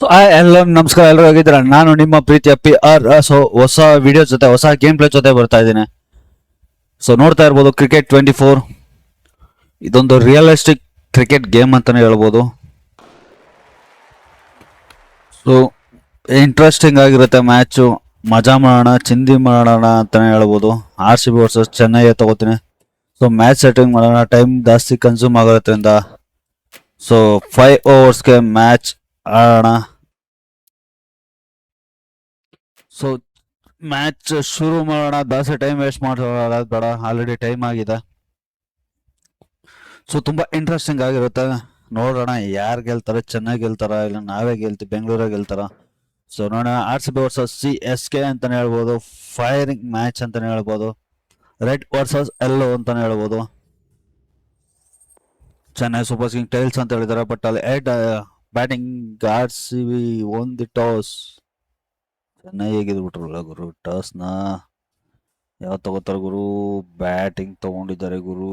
So ಎಲ್ಲ ನಮಸ್ಕಾರ, ಎಲ್ಲರೂ ಹೋಗಿದ್ದೀರಾ? ನಾನು ನಿಮ್ಮ ಪ್ರೀತಿ ಪಿ ಆರ್ ಸೊ ಹೊಸ ವಿಡಿಯೋ ಜೊತೆ, ಹೊಸ ಗೇಮ್ ಪ್ಲೇ ಜೊತೆ ಬರ್ತಾ ಇದ್ದೀನಿ. ಸೊ ನೋಡ್ತಾ ಇರ್ಬೋದು ಕ್ರಿಕೆಟ್ ಟ್ವೆಂಟಿ ಫೋರ್ ಇದೊಂದು ರಿಯಲಿಸ್ಟಿಕ್ ಕ್ರಿಕೆಟ್ ಗೇಮ್ ಅಂತಾನೆ ಹೇಳ್ಬೋದು. ಸೊ ಇಂಟ್ರೆಸ್ಟಿಂಗ್ ಆಗಿರುತ್ತೆ ಮ್ಯಾಚು ಮಜಾ ಮಾಡೋಣ, ಚಿಂದಿ ಮಾಡೋಣ ಅಂತಾನೆ ಹೇಳ್ಬೋದು. R C B versus Chennai ತಗೋತೀನಿ. ಸೊ ಮ್ಯಾಚ್ ಸೆಟ್ಟಿಂಗ್ ಮಾಡೋಣ ಟೈಮ್ ಜಾಸ್ತಿ ಕನ್ಸ್ಯೂಮ್ ಆಗಿರೋದ್ರಿಂದ ಸೊ ಫೈವ್ ಓವರ್ಸ್ಗೆ ಮ್ಯಾಚ್ ಆಡೋಣ ಸೊ ಮ್ಯಾಚ್ ಶುರು ಮಾಡೋಣ. ದಾಸೆ ಟೈಮ್ ವೇಸ್ಟ್ ಮಾಡೋದು ಬೇಡ. ಆಲ್ರೆಡಿ ಟೈಮ್ ಆಗಿದೆ. ಸೊ ತುಂಬಾ ಇಂಟ್ರೆಸ್ಟಿಂಗ್ ಆಗಿರುತ್ತೆ. ನೋಡೋಣ. ಯಾರು ಗೆಲ್ತಾರೆ? ಚೆನ್ನಾಗಿ ಗೆಲ್ತಾರ? ಇಲ್ಲ ನಾವೇ ಗೆಲ್ತೀವಿ? ಬೆಂಗಳೂರಾಗ ಗೆಲ್ತಾರ? ಸೊ ನೋಡೋಣ. R C B versus C S K ಅಂತಾನೆ ಹೇಳ್ಬೋದು. ಫೈರಿಂಗ್ ಮ್ಯಾಚ್ ಅಂತಾನೆ ಹೇಳ್ಬೋದು. ರೆಡ್ ವರ್ಸಸ್ ಎಲ್ಲೋ ಅಂತಾನೆ ಹೇಳ್ಬೋದು. ಚೆನ್ನೈ ಸೂಪರ್ ಕಿಂಗ್ ಟೈಲ್ಸ್ ಅಂತ ಹೇಳಿದ್ದಾರೆ. ಬಟ್ ಅಲ್ಲಿ Ed batting R B won the toss. Chennai ಹೇಗಿದ್ಬಿಟ್ರಲ್ಲ ಗುರು, ಟಾಸ್ನ. ಯಾವ ತಗೋತಾರೆ ಗುರು? ಬ್ಯಾಟಿಂಗ್ ತಗೊಂಡಿದ್ದಾರೆ ಗುರು.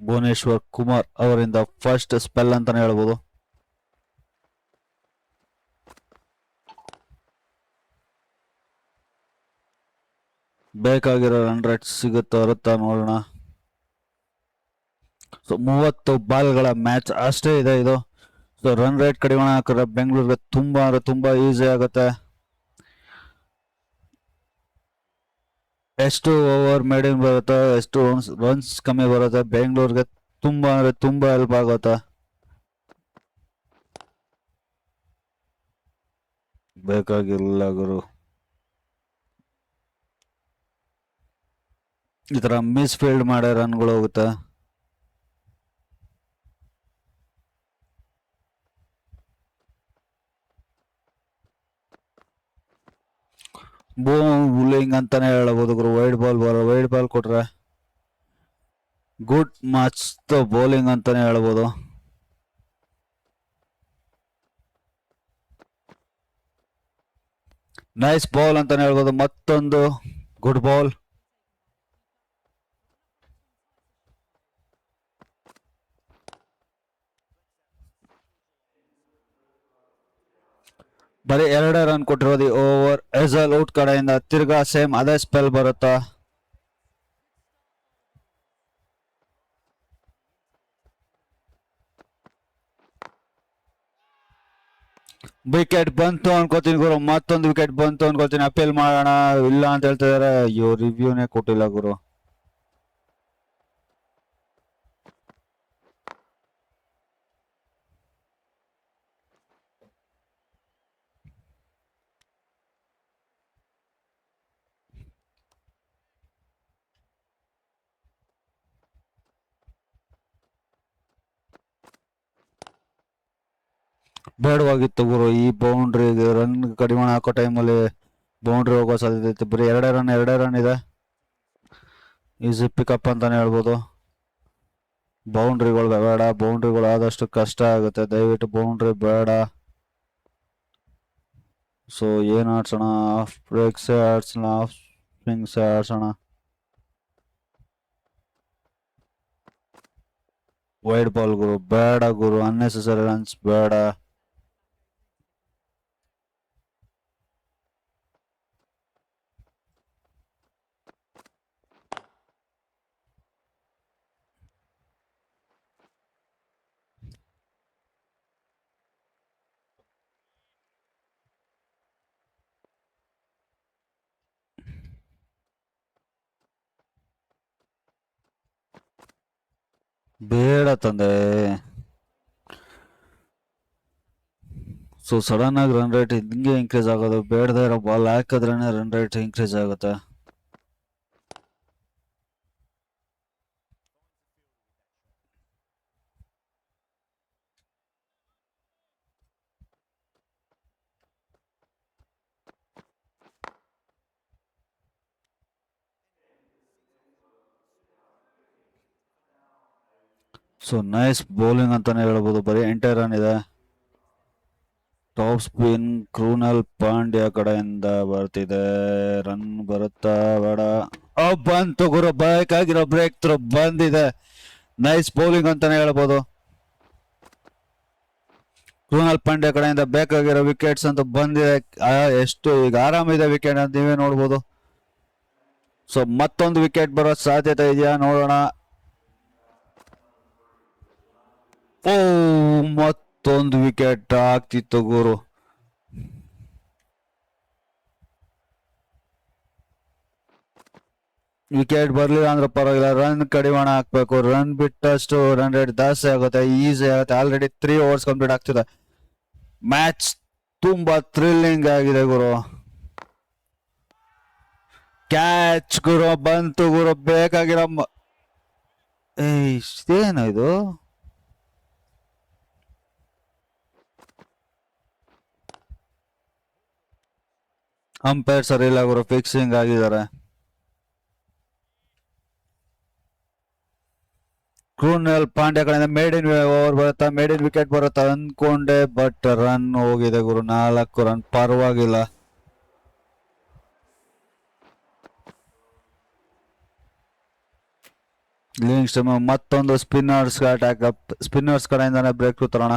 ಭುವನೇಶ್ವರ್ ಕುಮಾರ್ ಅವರಿಂದ ಫಸ್ಟ್ ಸ್ಪೆಲ್ ಅಂತಾನೆ ಹೇಳ್ಬೋದು. ಬೇಕಾಗಿರೋ ರೇಟ್ ಸಿಗುತ್ತಾ ಇರುತ್ತಾ ನೋಡೋಣ. ಸೊ ಮೂವತ್ತು ಬಾಲ್ಗಳ ಮ್ಯಾಚ್ ಅಷ್ಟೇ ಇದೆ ಇದು. ಸೊ ರನ್ ರೇಟ್ ಕಡಿಮೆ ಹಾಕಿದ್ರೆ ಬೆಂಗಳೂರಿಗೆ ತುಂಬ ಅಂದ್ರೆ ತುಂಬ ಈಸಿ ಆಗುತ್ತೆ. ಎಷ್ಟು ಓವರ್ ಮೇಡಿಂಗ್ ಬರುತ್ತೆ, ಎಷ್ಟು ರನ್ಸ್ ರನ್ಸ್ ಕಮ್ಮಿ ಬರುತ್ತೆ, ಬೆಂಗಳೂರಿಗೆ ತುಂಬ ಅಂದ್ರೆ ತುಂಬ ಹೆಲ್ಪ್ ಆಗುತ್ತೆ. ಬೇಕಾಗಿಲ್ಲ ಗುರು. ಈ ಥರ ಮಿಸ್ ಫೀಲ್ಡ್ ಮಾಡೋ ರನ್ಗಳು ಹೋಗುತ್ತೆ. ಬೌಲಿಂಗ್ ಅಂತಾನೆ ಹೇಳ್ಬೋದು ಗುರು. Wide ball ball wide ball ಕೊಟ್ರೆ ಗುಡ್ ಮಸ್ತ್ ಬೌಲಿಂಗ್ ಅಂತಾನೆ ಹೇಳ್ಬೋದು ನೈಸ್ ಬಾಲ್ ಅಂತಾನೆ ಹೇಳ್ಬೋದು. ಮತ್ತೊಂದು ಗುಡ್ ಬಾಲ್ ಬರೀ ಎರಡೇ ರನ್ ಕೊಟ್ಟಿರೋದು ಓವರ್ ಎಸಲ್ ಔಟ್ ಕಡೆಯಿಂದ ತಿರ್ಗಾ ಸೇಮ್ ಅದೇ ಸ್ಪೆಲ್ ಬರುತ್ತಾ? ವಿಕೆಟ್ ಬಂತು ಅನ್ಕೋತೀನಿ ಗುರು. ಮತ್ತೊಂದು ವಿಕೆಟ್ ಬಂತು ಅನ್ಕೋತೀನಿ. ಅಪೀಲ್ ಮಾಡೋಣ, ಇಲ್ಲ ಅಂತ ಹೇಳ್ತಿದಾರೆ. ಅಯ್ಯೋ ರಿವ್ಯೂನೇ ಕೊಟ್ಟಿಲ್ಲ ಗುರು. ಬೇಡವಾಗಿತ್ತು ಗುರು. ಈ ಬೌಂಡ್ರಿ ರನ್ ಕಡಿಮೆ ಹಾಕೋ ಟೈಮಲ್ಲಿ ಬೌಂಡ್ರಿ ಹೋಗೋ ಸಾಧ್ಯತೆ ಇತ್ತು. ಬರೀ ಎರಡೇ ರನ್ ಎರಡೇ ರನ್ ಇದೆ. ಈಸಿ ಪಿಕಪ್ ಅಂತಾನೆ ಹೇಳ್ಬೋದು. ಬೌಂಡ್ರಿಗಳು ಬೇಡ. ಬೌಂಡ್ರಿಗಳು ಆದಷ್ಟು ಕಷ್ಟ ಆಗುತ್ತೆ. ದಯವಿಟ್ಟು ಬೌಂಡ್ರಿ ಬೇಡ. ಸೊ ಏನು ಆಡ್ಸೋಣ? ಆಫ್ ಬ್ರೇಕ್ಸೇ ಆಡ್ಸೋಣ? ಆಫ್ ಸ್ವಿಂಗ್ಸೇ ಆಡ್ಸೋಣ? ವೈಡ್ ಬಾಲ್ ಗುರು. ಬೇಡ ಗುರು. ಅನ್ನೆಸೆಸರಿ ರನ್ಸ್ ಬೇಡ. ಬೇಡ ತಂದೆ. ಸೊ ಸಡನ್ ಆಗಿ ರನ್ ರೇಟ್ ಹಿಂಗೆ ಇನ್ಕ್ರೀಸ್ ಆಗೋದು, ಬೇಡದೇ ಇರೋ ಬಾಲ್ ಹಾಕಿದ್ರೇನೆ ರನ್ ರೇಟ್ ಇನ್ಕ್ರೀಸ್ ಆಗುತ್ತೆ. ಸೊ ನೈಸ್ ಬೌಲಿಂಗ್ ಅಂತಾನೆ ಹೇಳ್ಬೋದು. ಬರೀ ಎಂಟೇ ರನ್ ಇದೆ. ಟಾಪ್ ಸ್ಪಿನ್ ಕ್ರೂನಲ್ ಪಾಂಡ್ಯ ಕಡೆಯಿಂದ ಬರ್ತಿದೆ. ರನ್ ಬರುತ್ತಾ ಬೇಡ. ಬಂತು ಗುರು ಆಗಿರೋ ಬ್ರೇಕ್ ಥ್ರೂ ಬಂದಿದೆ. ನೈಸ್ ಬೌಲಿಂಗ್ ಅಂತಾನೆ ಹೇಳ್ಬೋದು. ಕ್ರೂನಲ್ ಪಾಂಡ್ಯ ಕಡೆಯಿಂದ ಬೇಕಾಗಿರೋ ವಿಕೆಟ್ಸ್ ಅಂತ ಬಂದಿದೆ. ಎಷ್ಟು ಈಗ ಆರಾಮಿದೆ ವಿಕೆಟ್ ಅಂತ ನೀವೇ ನೋಡ್ಬೋದು. ಸೊ ಮತ್ತೊಂದು ವಿಕೆಟ್ ಬರೋ ಸಾಧ್ಯತೆ ಇದೆಯಾ ನೋಡೋಣ. ಓ ಮತ್ತೊಂದು ವಿಕೆಟ್ ಆಗ್ತಿತ್ತು ಗುರು ವಿಕೆಟ್ ಬರ್ಲಿಲ್ಲ ಅಂದ್ರೆ ಪರವಾಗಿಲ್ಲ ರನ್ ಕಡಿವಾಣ ಹಾಕ್ಬೇಕು. ರನ್ ಬಿಟ್ಟಷ್ಟು ರನ್ ರೇಟ್ ಜಾಸ್ತಿ ಆಗುತ್ತೆ ಈಸಿ ಆಗುತ್ತೆ. ಆಲ್ರೆಡಿ ತ್ರೀ ಓವರ್ಸ್ ಕಂಪ್ಲೀಟ್ ಆಗ್ತಿದೆ. ಮ್ಯಾಚ್ ತುಂಬಾ ಥ್ರಿಲ್ಲಿಂಗ್ ಆಗಿದೆ ಗುರು. ಕ್ಯಾಚ್ ಗುರು, ಬಂತು ಗುರು, ಬೇಕಾಗಿರೋ ಮ- ಇಷ್ಟೇನು ಇದು? ಅಂಪೈರ್ ಸರಿ ಇಲ್ಲ, ಗುರು. ಫಿಕ್ಸಿಂಗ್ ಆಗಿದ್ದಾರೆ. ಕ್ರೂನಲ್ ಪಾಂಡ್ಯ ಕಡೆಯಿಂದ ಮೇಡ್ ಇನ್ ಓವರ್ ಬರುತ್ತಾ? ಮೇಡ್ ಇನ್ ವಿಕೆಟ್ ಬರುತ್ತಾ? ಅಂದ್ಕೊಂಡೆ ಬಟ್ ರನ್ ಹೋಗಿದೆ, ಗುರು. ನಾಲ್ಕು ರನ್ ಪರವಾಗಿಲ್ಲ. ಮತ್ತೊಂದು ಸ್ಪಿನ್ನರ್ಸ್ ಅಟ್ಯಾಕ್ ಸ್ಪಿನ್ನರ್ಸ್ ಕಡೆಯಿಂದಾನೆ ಬ್ರೇಕ್ ತರೋಣ.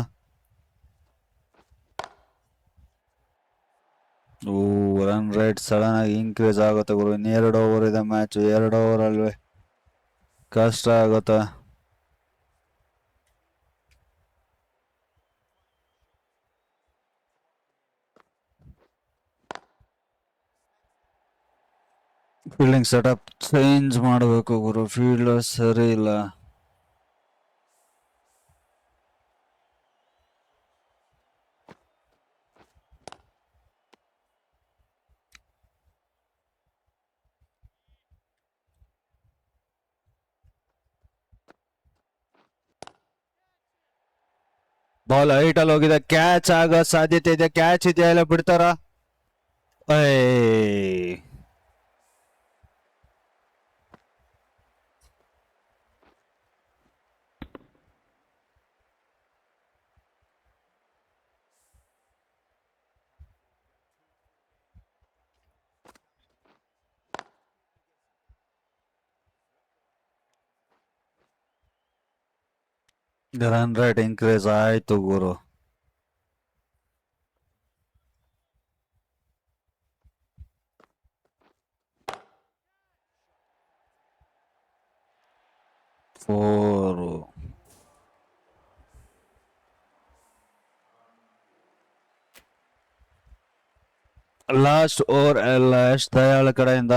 ಓ ರನ್ ರೇಟ್ ಸಡನ್ ಆಗಿ ಇನ್ಕ್ರೀಸ್ ಆಗುತ್ತೆ ಗುರು. ಇನ್ನೆರಡು ಓವರ್ ಇದೆ ಮ್ಯಾಚ್ ಎರಡು ಓವರ್ ಅಲ್ವೇ. ಕಷ್ಟ ಆಗುತ್ತೆ. ಫೀಲ್ಡಿಂಗ್ ಸೆಟಪ್ ಚೇಂಜ್ ಮಾಡಬೇಕು ಗುರು. ಫೀಲ್ಡ್ ಸರಿ ಇಲ್ಲ. ಬಾಲ್ ಹೈಟ್ ಅಲ್ಲಿ ಹೋಗಿದೆ. ಕ್ಯಾಚ್ ಆಗೋ ಸಾಧ್ಯತೆ ಇದೆ. ಕ್ಯಾಚ್ ಇದೆಯಾ ಇಲ್ಲ ಬಿಡ್ತಾರ? ಏಯ್ ರನ್ ರೇಟ್ ಇನ್ಕ್ರೀಸ್ ಆಯ್ತು ಗುರು ಫೋರು ಲಾಸ್ಟ್ ಓವರ್ ಎಲ್ಲ ಎಷ್ಟು ದಯಾಳ ಕಡೆಯಿಂದ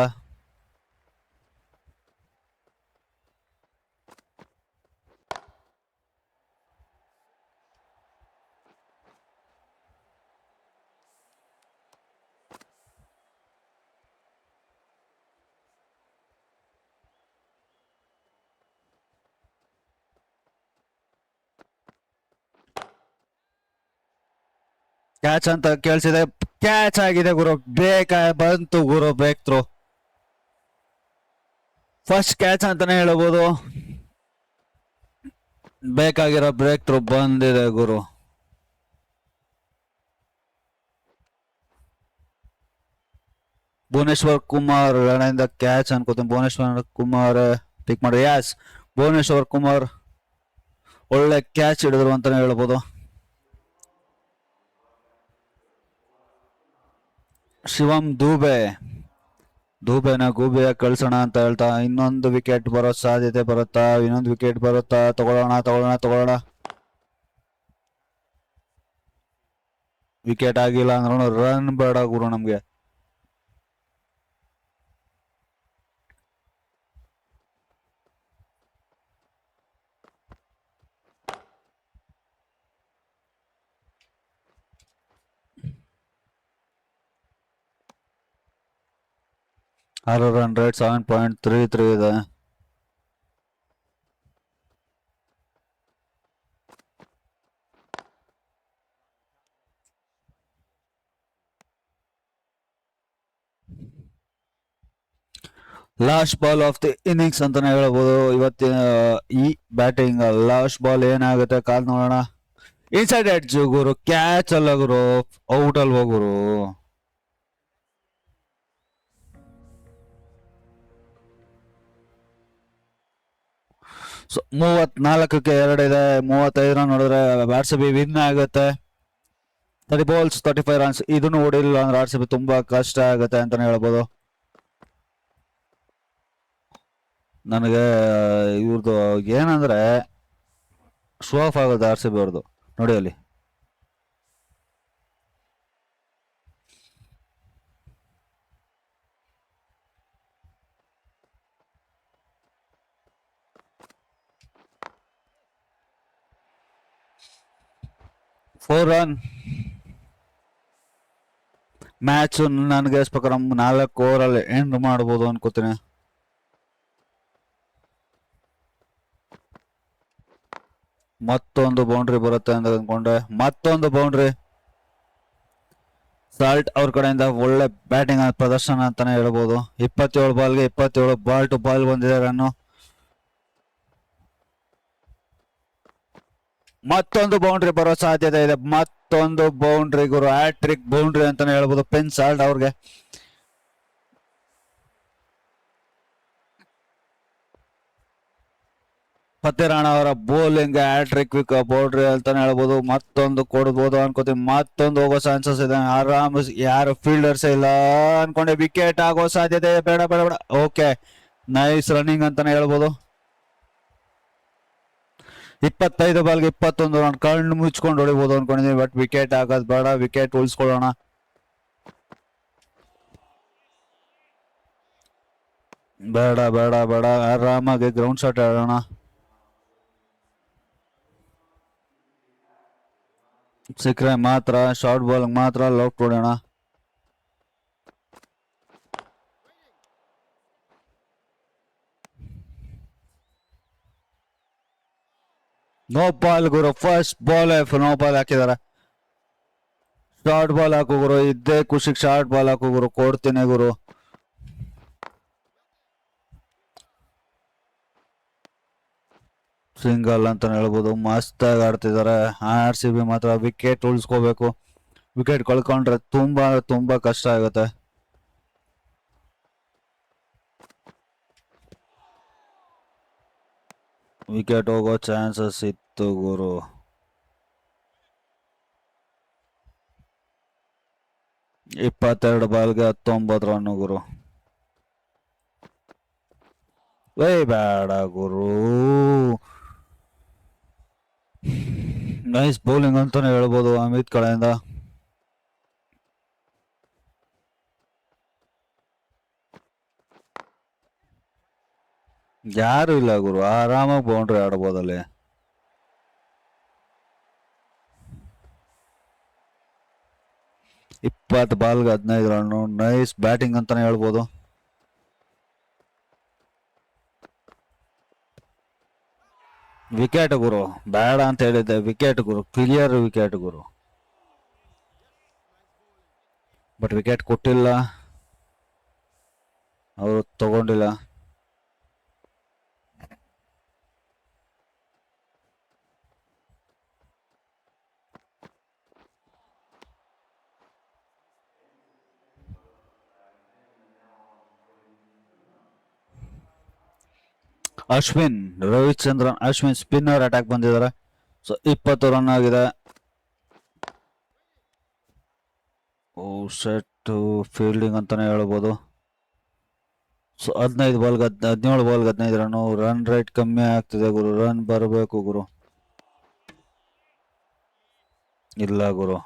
ಕ್ಯಾಚ್ ಅಂತ ಕೇಳಿಸಿದೆ. ಕ್ಯಾಚ್ ಆಗಿದೆ ಗುರು. ಬೇಕ ಬಂತು ಗುರು ಬೇಕ್ ಥ್ರೋ ಫಸ್ಟ್ ಕ್ಯಾಚ್ ಅಂತಾನೆ ಹೇಳಬಹುದು ಬೇಕಾಗಿರೋ ಬ್ರೇಕ್ ಥ್ರೂ ಬಂದಿದೆ ಗುರು. ಭುವನೇಶ್ವರ್ ಕುಮಾರ್ ಕಡೆಯಿಂದ ಕ್ಯಾಚ್ ಅನ್ಕೋತೀನಿ. ಭುವನೇಶ್ವರ್ ಕುಮಾರ್ ಪಿಕ್ ಮಾಡಿ. ಯಾಸ್ ಭುವನೇಶ್ವರ್ ಕುಮಾರ್ ಒಳ್ಳೆ ಕ್ಯಾಚ್ ಹಿಡಿದ್ರು ಅಂತಾನೆ ಹೇಳ್ಬೋದು. ಶಿವಮ್ ದೂಬೆ. ದೂಬೆನ ಗೂಬೆಯ ಕಳ್ಸೋಣ ಅಂತ ಹೇಳ್ತಾ, ಇನ್ನೊಂದು ವಿಕೆಟ್ ಬರೋ ಸಾಧ್ಯತೆ ಬರುತ್ತಾ, ಇನ್ನೊಂದು ವಿಕೆಟ್ ಬರುತ್ತಾ? ತಗೊಳ್ಳೋಣ ತಗೊಳ್ಳೋಣ ತಗೊಳ್ಳೋಣ. ವಿಕೆಟ್ ಆಗಿಲ್ಲ ಅಂದ್ರೂ ರನ್ ಬೇಡ ಗುರು ನಮ್ಗೆ. ಆರು rate seven point three three ಇದೆ. Last ball of the innings ಅಂತಾನೆ ಹೇಳ್ಬೋದು. ಇವತ್ತಿನ ಈ ಬ್ಯಾಟಿಂಗ್ ಲಾಸ್ಟ್ ಬಾಲ್ ಏನಾಗುತ್ತೆ ಕಾಲ್ ನೋಡೋಣ. ಇನ್ಸೈಡ್ ಎಡ್ಜ್ ಗುರು ಕ್ಯಾಚ್ ಅಲ್ಲ ಗುರು ಔಟ್ ಅಲ್ವಾ ಗುರು? ಸೊ, ಮೂವತ್ನಾಲ್ಕಕ್ಕೆ ಎರಡಿದೆ ಮೂವತ್ತೈದು ರನ್ ನೋಡಿದ್ರೆ ಆರ್ ಸಿ ಬಿ ವಿನ್ ಆಗುತ್ತೆ. Thirty balls thirty five runs ಇದನ್ನು ಓಡಿಲ್ಲ ಅಂದ್ರೆ ಆರ್ ಸಿ ಬಿ ತುಂಬಾ ಕಷ್ಟ ಆಗುತ್ತೆ ಅಂತಾನೆ ಹೇಳ್ಬೋದು. ನನಗೆ ಇವ್ರದ್ದು ಏನಂದ್ರೆ ಶೋ ಆಫ್ ಆಗುತ್ತೆ ಆರ್ ಸಿ ಬಿ ಅವ್ರದ್ದು ನೋಡಿ ಅಲ್ಲಿ. ಫೋರ್ ರನ್ ಮ್ಯಾಚ್ ನನಗೆ ಪ್ರಕಾರ ನಾಲ್ಕು ಓವರಲ್ಲಿ ಎಂಡ್ ಮಾಡ್ಬೋದು ಅನ್ಕೋತೀನಿ. ಮತ್ತೊಂದು ಬೌಂಡ್ರಿ ಬರುತ್ತೆ ಅಂತ ಅಂದ್ಕೊಂಡೆ. ಮತ್ತೊಂದು ಬೌಂಡ್ರಿ ಸಾಲ್ಟ್ ಅವ್ರ ಕಡೆಯಿಂದ ಒಳ್ಳೆ ಬ್ಯಾಟಿಂಗ್ ಪ್ರದರ್ಶನ ಅಂತಾನೆ ಹೇಳ್ಬೋದು. ಇಪ್ಪತ್ತೇಳು ಬಾಲ್ಗೆ ಇಪ್ಪತ್ತೇಳು ಬಾಲ್ ಟು ಬಾಲ್ ಬಂದಿದೆ ರನ್ನು ಮತ್ತೊಂದು ಬೌಂಡ್ರಿ ಬರೋ ಸಾಧ್ಯತೆ ಇದೆ. ಮತ್ತೊಂದು ಬೌಂಡ್ರಿ ಗುರು. ಹ್ಯಾಟ್ರಿಕ್ ಬೌಂಡ್ರಿ ಅಂತಾನೆ ಹೇಳ್ಬೋದು. ಪೆನ್ ಸಾಲ್ಡ್ ಅವ್ರಿಗೆ. ಫತೇರಾಣ ಅವರ ಬೌಲಿಂಗ್ ಹ್ಯಾಟ್ರಿಕ್ ವಿಕ್ ಬೌಂಡ್ರಿ ಅಂತಾನೆ ಹೇಳ್ಬೋದು. ಮತ್ತೊಂದು ಕೊಡ್ಬೋದು ಅನ್ಕೋತೀನಿ. ಮತ್ತೊಂದು ಹೋಗೋ ಚಾನ್ಸಸ್ ಇದೆ. ಆರಾಮ್ ಯಾರು ಫೀಲ್ಡರ್ಸ್ ಇಲ್ಲ ಅನ್ಕೊಂಡೆ. ವಿಕೆಟ್ ಆಗೋ ಸಾಧ್ಯತೆ ಬೇಡ ಬೇಡ ಬೇಡ. ಓಕೆ ನೈಸ್ ರನ್ನಿಂಗ್ ಅಂತಾನೆ ಹೇಳ್ಬೋದು. ಇಪ್ಪತ್ತೈದು ಬಾಲ್ಗೆ ಇಪ್ಪತ್ತೊಂದು ರನ್. ಕಣ್ಣು ಮುಚ್ಕೊಂಡು ಹೊಡಿಬೋದು ಅನ್ಕೊಂಡಿದ್ದೀನಿ ಬಟ್ ವಿಕೆಟ್ ಆಗೋದು ಬೇಡ. ವಿಕೆಟ್ ಉಳಿಸ್ಕೊಳ್ಳೋಣ. ಬೇಡ ಬೇಡ ಬೇಡ. ಆರಾಮಾಗಿ ಗ್ರೌಂಡ್ ಶಾಟ್ ಆಡೋಣ. ಸಿಕ್ಕರೆ ಮಾತ್ರ ಶಾರ್ಟ್ ಬಾಲ್ ಮಾತ್ರ ಲೌಟ್ ಹೊಡೋಣ ನೋ ಬಾಲ್ ಗುರು. ಫಸ್ಟ್ ಬಾಲ್ ನೋ ಬಾಲ್ ಹಾಕಿದಾರೆ. ಶಾರ್ಟ್ ಬಾಲ್ ಹಾಕು, ಗುರು. ಇದ್ದೇ ಖುಷಿಗೆ ಶಾರ್ಟ್ ಬಾಲ್ ಹಾಕು, ಗುರು. ಕೊಡ್ತೀನಿ, ಗುರು. ಸಿಂಗಲ್ ಅಂತ ಹೇಳ್ಬೋದು. ಮಸ್ತಾಗಿ ಆಡ್ತಿದ್ದಾರೆ ಆರ್ ಸಿ ಬಿ ಮಾತ್ರ. ವಿಕೆಟ್ ಉಳಿಸ್ಕೋಬೇಕು. ವಿಕೆಟ್ ಕಳ್ಕೊಂಡ್ರೆ ತುಂಬಾ ತುಂಬಾ ಕಷ್ಟ ಆಗುತ್ತೆ. ವಿಕೆಟ್ ಹೋಗೋ ಚಾನ್ಸಸ್ ಇತ್ತು ಗುರು. ಇಪ್ಪತ್ತೆರಡು ಬಾಲ್ಗೆ ಹತ್ತೊಂಬತ್ತು ರನ್ ಗುರು. ವೈ ಬೇಡ ಗುರು. ನೈಸ್ ಬೌಲಿಂಗ್ ಅಂತಾನೆ ಹೇಳ್ಬೋದು ಅಮಿತ್ ಕಡೆಯಿಂದ. ಯಾರು ಇಲ್ಲ ಗುರು, ಆರಾಮಾಗಿ ಬೌಂಡ್ರಿ ಆಡ್ಬೋದಲ್ಲಿ. ಇಪ್ಪತ್ತು ಬಾಲ್ಗೆ ಹದಿನೈದು ರನ್ನು ನೈಸ್ ಬ್ಯಾಟಿಂಗ್ ಅಂತಾನೆ ಹೇಳ್ಬೋದು. ವಿಕೆಟ್ ಗುರು, ಬೇಡ ಅಂತ ಹೇಳಿದ್ದೆ ವಿಕೆಟ್ ಗುರು ಕ್ಲಿಯರ್ ವಿಕೆಟ್ ಗುರು. ಬಟ್ ವಿಕೆಟ್ ಕೊಟ್ಟಿಲ್ಲ. ಅವರು ತಗೊಂಡಿಲ್ಲ. ಅಶ್ವಿನ್ ರವಿಚಂದ್ರನ್ ಅಶ್ವಿನ್ ಸ್ಪಿನ್ನರ್ ಅಟ್ಯಾಕ್ ಬಂದಿದ್ದಾರೆ ಸೊ ಇಪ್ಪತ್ತು ರನ್ ಆಗಿದೆ. ಓ ಸೆಟ್ ಫೀಲ್ಡಿಂಗ್ ಅಂತಾನೆ ಹೇಳ್ಬೋದು. ಸೊ ಹದಿನೈದು ಬಾಲ್ಗೆ ಹದ್ ಹದಿನೇಳು ಬಾಲ್ಗೆ ಹದಿನೈದು ರನ್ ರನ್ ರೇಟ್ ಕಮ್ಮಿ ಆಗ್ತಿದೆ ಗುರು. ರನ್ ಬರಬೇಕು ಗುರು. ಇಲ್ಲ ಗುರು.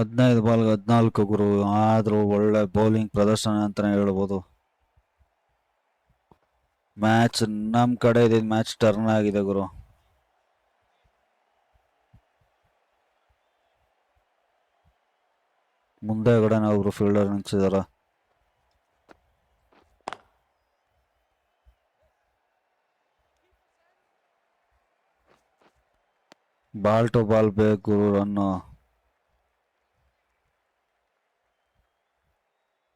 ಹದಿನೈದು ಬಾಲ್ಗೆ ಹದಿನಾಲ್ಕು ಗುರು, ಆದರೂ ಒಳ್ಳೆ ಬೌಲಿಂಗ್ ಪ್ರದರ್ಶನ ಅಂತಲೇ ಹೇಳ್ಬೋದು. ಮ್ಯಾಚ್ ನಮ್ಮ ಕಡೆ ಇದೆ ಮ್ಯಾಚ್ ಟರ್ನ್ ಆಗಿದೆ ಗುರು. ಮುಂದೆ ಕಡೆ ಒಬ್ರು ಫೀಲ್ಡರ್ ನಿಂತಿದಾರ ಬಾಲ್ ಟು ಬಾಲ್ ಬೇಕು ಗುರು ರನ್ನು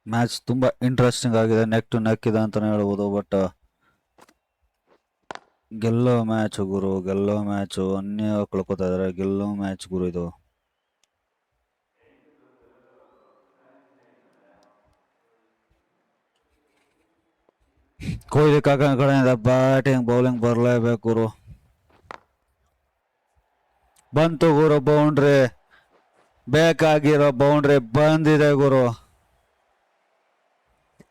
ಮ್ಯಾಚ್ ತುಂಬ ಇಂಟ್ರೆಸ್ಟಿಂಗ್ ಆಗಿದೆ. ನೆಕ್ ಟು ನೆಕ್ ಇದೆ ಅಂತಲೇ ಹೇಳ್ಬೋದು ಬಟ್ uh, ಗೆಲ್ಲೋ ಮ್ಯಾಚ್ ಗುರು, ಗೆಲ್ಲೋ ಮ್ಯಾಚು ಅನ್ಯ ಕಳ್ಕೊತಾ ಇದಾರೆ. ಗೆಲ್ಲೋ ಮ್ಯಾಚ್ ಗುರು ಇದು. ಕೊಹ್ಲಿ ಕಾಕನ ಕಡೆಯಿಂದ ಬ್ಯಾಟಿಂಗ್ ಬೌಲಿಂಗ್ ಬರಲೇಬೇಕು ಗುರು. ಬಂತು ಗುರು ಬೌಂಡ್ರಿ ಬೇಕಾಗಿರೋ ಬೌಂಡ್ರಿ ಬಂದಿದೆ ಗುರು.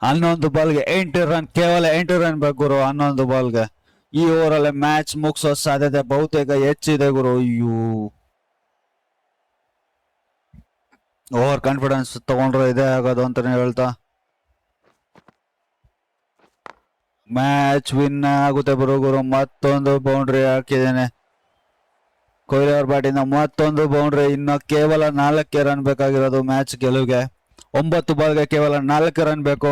ಹನ್ನೊಂದು ಬಾಲ್ಗೆ ಎಂಟು ರನ್, ಕೇವಲ ಎಂಟು ರನ್ ಬೇಕು ಗುರು, ಹನ್ನೊಂದು ಬಾಲ್ಗೆ. ಈ ಓವರಲ್ಲಿ ಮ್ಯಾಚ್ ಮುಗಿಸೋ ಸಾಧ್ಯತೆ ಬಹುತೇಕ ಹೆಚ್ಚಿದೆ ಗುರು. ಅಯ್ಯೋ. ಓವರ್ ಕಾನ್ಫಿಡೆನ್ಸ್ ತಗೊಂಡ್ರೆ ಇದೇ ಆಗೋದು ಅಂತಾನೆ ಹೇಳ್ತಾ. ಮ್ಯಾಚ್ ವಿನ್ ಆಗುತ್ತೆ ಬರೋ ಗುರು, ಮತ್ತೊಂದು ಬೌಂಡ್ರಿ ಹಾಕಿದ್ದೇನೆ. ಕೊಹ್ಲಿ ಅವ್ರ ಬ್ಯಾಟಿಂದ ಮತ್ತೊಂದು ಬೌಂಡ್ರಿ ಇನ್ನು ಕೇವಲ ನಾಲ್ಕೇ ರನ್ ಬೇಕಾಗಿರೋದು ಮ್ಯಾಚ್ ಗೆಲುವಿಗೆ. ಒಂಬತ್ತು ಬಾಲ್ಗೆ ಕೇವಲ ನಾಲ್ಕು ರನ್ ಬೇಕು.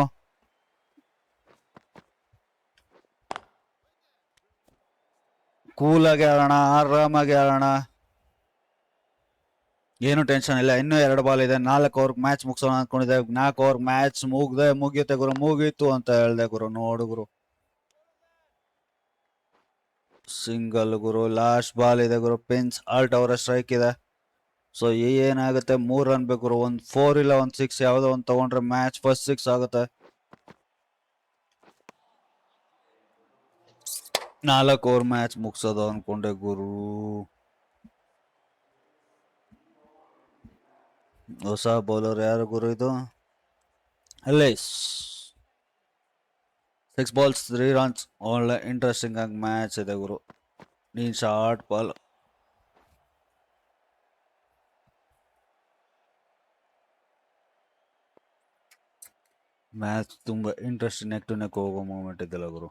ಕೂಲಾಗಿ ಆಡೋಣ ಆರಾಮಾಗಿ ಆಡೋಣ ಏನು ಟೆನ್ಷನ್ ಇಲ್ಲ, ಇನ್ನೂ ಎರಡು ಬಾಲ್ ಇದೆ. ನಾಲ್ಕು ಓವರ್ ಮ್ಯಾಚ್ ಮುಗಿಸೋಣ ಅನ್ಕೊಂಡಿದ್ದೆ. ನಾಲ್ಕು ಓವರ್ ಮ್ಯಾಚ್ ಮುಗ್ದೆ, ಮುಗಿಯುತ್ತೆ ಗುರು, ಮುಗೀತು ಅಂತ ಹೇಳ್ದೆ ಗುರು, ನೋಡು ಗುರು. ಸಿಂಗಲ್ ಗುರು ಲಾಸ್ಟ್ ಬಾಲ್ ಇದೆ ಗುರು. ಪಿನ್ಸ್ ಆಲ್ಟ್ ಅವರ ಸ್ಟ್ರೈಕ್ ಇದೆ. ಸೊ ಏನಾಗುತ್ತೆ? ಮೂರು ರನ್ ಬೇಕು ಗುರು. ಒಂದು ಫೋರ್ ಇಲ್ಲ, ಒಂದು ಸಿಕ್ಸ್ ಯಾವುದೋ ಒಂದು ತಗೊಂಡ್ರೆ ಮ್ಯಾಚ್ ಫಸ್ಟ್ ಸಿಕ್ಸ್ ಆಗುತ್ತೆ. ನಾಲ್ಕು ಓವರ್ ಮ್ಯಾಚ್ ಮುಗಿಸೋದು ಅನ್ಕೊಂಡೆ ಗುರು. ಹೊಸ ಬೌಲರ್ ಯಾರು ಗುರು ಇದು? ಅಲ್ಲೇ ಸಿಕ್ಸ್ ಬಾಲ್ಸ್ ತ್ರೀ ರನ್ಸ್ ಒಳ್ಳೆ ಇಂಟ್ರೆಸ್ಟಿಂಗ್ ಆಗಿ ಮ್ಯಾಚ್ ಇದೆ ಗುರು. ನೀನ್ ಶಾರ್ಟ್ ಬಾಲ್ ಮ್ಯಾಚ್ ತುಂಬ ಇಂಟ್ರೆಸ್ಟ್ ನೆಕ್ ಟು ನೆಕ್ ಹೋಗೋ ಮೂಮೆಂಟ್ ಇದೆಲ್ಲ ಗುರು.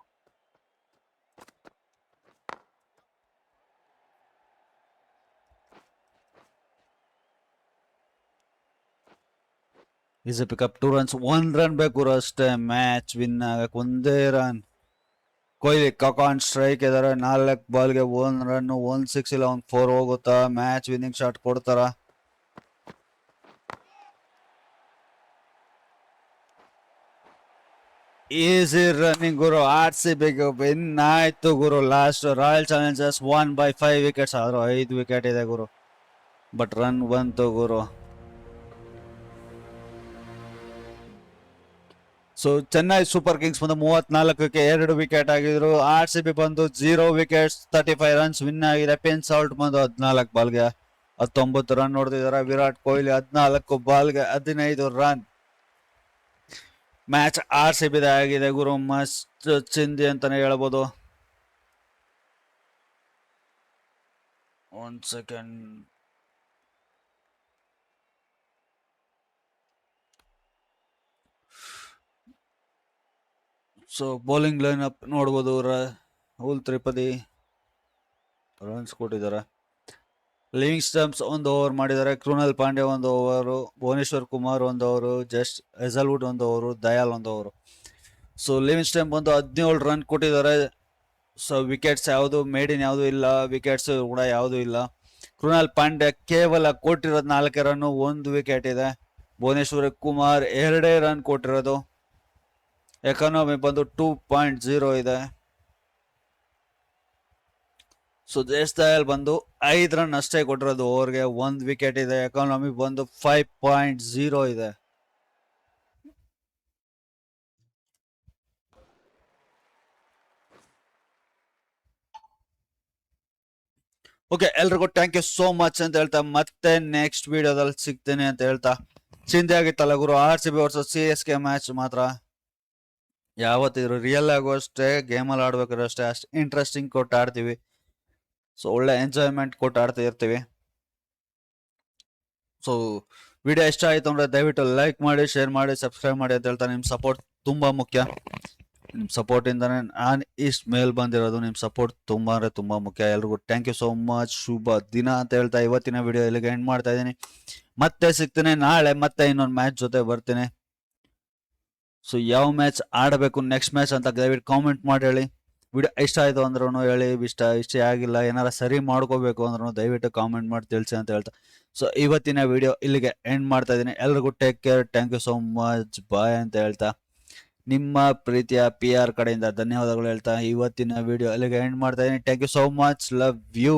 Is pickup two runs one run ಬೇಕು ಅಷ್ಟೇ ಮ್ಯಾಚ್ ವಿನ್ ಆಗಕ್ಕೆ ಒಂದೇ ರನ್ ಕೊಹ್ಲಿ ಕಕಾನ್ ಸ್ಟ್ರೈಕ್ ಇದಾರೆ. ನಾಲ್ಕು ಬಾಲ್ಗೆ ಒನ್ ರನ್ ಒನ್ ಸಿಕ್ಸ್ ಇಲ್ಲ, ಒಂದು ಫೋರ್ ಹೋಗುತ್ತಾ? ಮ್ಯಾಚ್ ವಿನ್ನಿಂಗ್ ಶಾಟ್ ಕೊಡ್ತಾರ? ಈಸಿ ರನ್ನಿಂಗ್ ಗುರು. ಆರ್ ಸಿ ಬಿಗೆ ವಿನ್ ಆಯ್ತು ಗುರು. Last Royal Challengers one by five wickets ಆದ್ರೂ ಐದು ವಿಕೆಟ್ ಇದೆ ಗುರು. ಬಟ್ ರನ್ ಬಂತು ಗುರು. ಸೊ ಚೆನ್ನೈ ಸೂಪರ್ ಕಿಂಗ್ಸ್ ಬಂದು ಮೂವತ್ನಾಲ್ಕಕ್ಕೆ ಎರಡು ವಿಕೆಟ್ ಆಗಿದ್ರು. ಆರ್ ಸಿ ಬಿ ಬಂದು zero wickets thirty five runs win ಆಗಿದೆ. ಪೆನ್ ಸಾಲ್ಟ್ ಬಂದು ಹದಿನಾಲ್ಕು ಬಾಲ್ಗೆ ಹತ್ತೊಂಬತ್ತು ರನ್ ನೋಡ್ತಿದಾರೆ ವಿರಾಟ್ ಕೊಹ್ಲಿ ಹದಿನಾಲ್ಕು ಬಾಲ್ಗೆ ಹದಿನೈದು ರನ್ ಮ್ಯಾಚ್ ಆರ್ ಸಿ ಬಿದ ಆಗಿದೆ ಗುರು. ಮಸ್ತ್ ಚಿಂದಿ ಅಂತಾನೆ ಹೇಳ್ಬೋದು. ಒಂದ್ second so bowling line up ನೋಡ್ಬೋದು ರಾಹುಲ್ ತ್ರಿಪದಿ ರನ್ಸ್ ಕೊಟ್ಟಿದ್ದಾರೆ. ಲಿವಿಂಗ್ ಸ್ಟಂಪ್ಸ್ ಒಂದು ಓವರ್ ಮಾಡಿದ್ದಾರೆ. ಕೃಣಲ್ ಪಾಂಡ್ಯ ಒಂದು ಓವರು ಭುವನೇಶ್ವರ್ ಕುಮಾರ್ ಒಂದು ಓವರು ಜಸ್ಟ್ ಹೆಸಲ್ವುಡ್ ಒಂದು ಓವರು ದಯಾಲ್ ಒಂದು ಓವರು ಸೊ ಲಿವಿಂಗ್ ಸ್ಟಂಪ್ ಒಂದು ಹದಿನೇಳು ರನ್ ಕೊಟ್ಟಿದ್ದಾರೆ. ಸೊ ವಿಕೆಟ್ಸ್ ಯಾವುದು ಮೇಡಿನ್ ಯಾವುದು ಇಲ್ಲ ವಿಕೆಟ್ಸ್ ಕೂಡ ಯಾವುದು ಇಲ್ಲ. ಕೃಣಾಲ್ ಪಾಂಡ್ಯ ಕೇವಲ ಕೊಟ್ಟಿರೋದು ನಾಲ್ಕೇ ರನ್ನು ಒಂದು ವಿಕೆಟ್ ಇದೆ. ಭುವನೇಶ್ವರ್ ಕುಮಾರ್ ಎರಡೇ ರನ್ ಕೊಟ್ಟಿರೋದು. ಎಕಾನಮಿ ಬಂದು ಟೂ ಪಾಯಿಂಟ್ ಜೀರೋ ಇದೆ. ಸೊ ದೇಶದಲ್ಲಿ ಬಂದು ಐದು ರನ್ ಅಷ್ಟೇ ಕೊಟ್ಟಿರೋದು ಓವರ್ಗೆ ಒಂದು ವಿಕೆಟ್ ಇದೆ. ಎಕಾನಮಿ ಬಂದು ಫೈವ್ ಪಾಯಿಂಟ್ ಜೀರೋ ಇದೆ. ಓಕೆ ಎಲ್ರಿಗೂ ಥ್ಯಾಂಕ್ ಯು ಸೋ ಮಚ್ ಅಂತ ಹೇಳ್ತಾ ಮತ್ತೆ ನೆಕ್ಸ್ಟ್ ವಿಡಿಯೋದಲ್ಲಿ ಸಿಗ್ತೀನಿ ಅಂತ ಹೇಳ್ತಾ. ಚಿಂತೆ ಆಗಿತ್ತಲ್ಲ ಗುರು R C B versus C S K match ಮಾತ್ರ. ಯಾವತ್ತಿದ್ರು ರಿಯಲ್ ಆಗೋ ಅಷ್ಟೇ ಗೇಮಲ್ಲಿ ಆಡ್ಬೇಕಾದ್ರೆ ಅಷ್ಟೇ ಅಷ್ಟು ಇಂಟ್ರೆಸ್ಟಿಂಗ್ ಕೊಟ್ಟು ಆಡ್ತೀವಿ. ಸೊ ಒಳ್ಳೆ ಎಂಜಾಯ್ಮೆಂಟ್ ಕೊಟ್ಟು ಆಡ್ತಾ ಇರ್ತೀವಿ. ಸೊ ವಿಡಿಯೋ ಇಷ್ಟ ಆಯಿತು ಅಂದರೆ ದಯವಿಟ್ಟು ಲೈಕ್ ಮಾಡಿ ಶೇರ್ ಮಾಡಿ ಸಬ್ಸ್ಕ್ರೈಬ್ ಮಾಡಿ ಅಂತ ಹೇಳ್ತಾ ನಿಮ್ಮ ಸಪೋರ್ಟ್ ತುಂಬ ಮುಖ್ಯ. ನಿಮ್ಮ ಸಪೋರ್ಟ್ ಇಂದಾನೆ ನಾನು ಇಷ್ಟು ಮೇಲ್ ಬಂದಿರೋದು ನಿಮ್ಮ ಸಪೋರ್ಟ್ ತುಂಬ ಅಂದರೆ ತುಂಬ ಮುಖ್ಯ. ಎಲ್ರಿಗೂ ಥ್ಯಾಂಕ್ ಯು ಸೋ ಮಚ್ ಶುಭ ದಿನ ಅಂತ ಹೇಳ್ತಾ ಇವತ್ತಿನ ವಿಡಿಯೋ ಇಲ್ಲಿಗೆ ಎಂಡ್ ಮಾಡ್ತಾ ಇದ್ದೀನಿ. ಮತ್ತೆ ಸಿಗ್ತೀನಿ ನಾಳೆ, ಮತ್ತೆ ಇನ್ನೊಂದು ಮ್ಯಾಚ್ ಜೊತೆ ಬರ್ತೀನಿ. ಸೊ ಯಾವ ಮ್ಯಾಚ್ ಆಡಬೇಕು ನೆಕ್ಸ್ಟ್ ಮ್ಯಾಚ್ ಅಂತ ದಯವಿಟ್ಟು ಕಾಮೆಂಟ್ ಮಾಡಿ ಹೇಳಿ. ವಿಡಿಯೋ ಇಷ್ಟ ಆಯಿತು ಅಂದ್ರೂ ಹೇಳಿ, ಇಷ್ಟ ಇಷ್ಟ ಆಗಿಲ್ಲ, ಏನಾರ ಸರಿ ಮಾಡ್ಕೋಬೇಕು ಅಂದ್ರೂ ದಯವಿಟ್ಟು ಕಾಮೆಂಟ್ ಮಾಡಿ ತಿಳಿಸಿ ಅಂತ ಹೇಳ್ತಾ. ಸೊ ಇವತ್ತಿನ ವಿಡಿಯೋ ಇಲ್ಲಿಗೆ ಎಂಡ್ ಮಾಡ್ತಾ ಇದ್ದೀನಿ. ಎಲ್ರಿಗೂ take care thank you so much bye ಅಂತ ಹೇಳ್ತಾ. ನಿಮ್ಮ ಪ್ರೀತಿಯ ಪಿ ಆರ್ ಕಡೆಯಿಂದ ಧನ್ಯವಾದಗಳು ಹೇಳ್ತಾ. ಇವತ್ತಿನ ವಿಡಿಯೋ ಇಲ್ಲಿಗೆ ಎಂಡ್ ಮಾಡ್ತಾ ಇದ್ದೀನಿ. Thank you so much love you